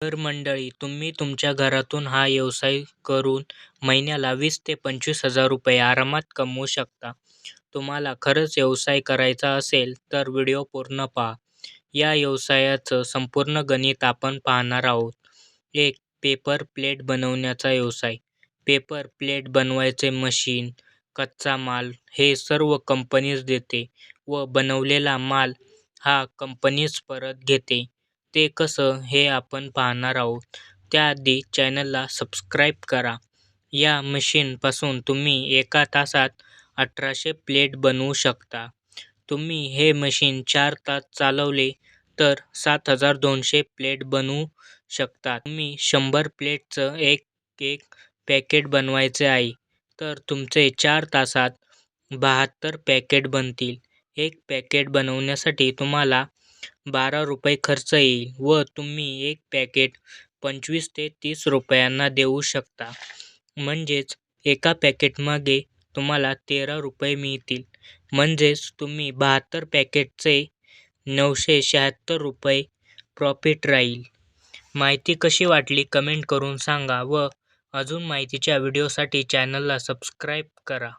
तर मंडळी तुम्ही तुमच्या घरातून हा व्यवसाय करून महिन्याला वीस ते पंचवीस हजार रुपये आरामात कमवू शकता. तुम्हाला खरंच व्यवसाय करायचा असेल तर व्हिडिओ पूर्ण पहा. या व्यवसायाचं संपूर्ण गणित आपण पाहणार आहोत. एक पेपर प्लेट बनवण्याचा व्यवसाय. पेपर प्लेट बनवायचे मशीन कच्चा माल हे सर्व कंपनीज देते व बनवलेला माल हा कंपनीच परत घेते. ते कसं हे आपण पाहणार आहोत त्याआधी चॅनलला सबस्क्राईब करा. या मशीनपासून तुम्ही एका तासात अठराशे प्लेट बनवू शकता. तुम्ही हे मशीन चार तास चालवले तर सात हजार दोनशे प्लेट बनवू शकता. तुम्ही शंभर प्लेटचं एक एक पॅकेट बनवायचे आहे तर तुमचे चार तासात बहात्तर पॅकेट बनतील. एक पॅकेट बनवण्यासाठी तुम्हाला बारा रुपये खर्च येईल व तुम्ही एक पॅकेट पंचवीस ते तीस रुपयांना देऊ शकता. म्हणजेच एका पॅकेटमागे तुम्हाला तेरा रुपये मिळतील. म्हणजेच तुम्ही बहात्तर पॅकेटचे नऊशे शहात्तर रुपये प्रॉफिट राहील. माहिती कशी वाटली कमेंट करून सांगा व अजून माहितीच्या व्हिडिओसाठी चॅनलला सबस्क्राईब करा.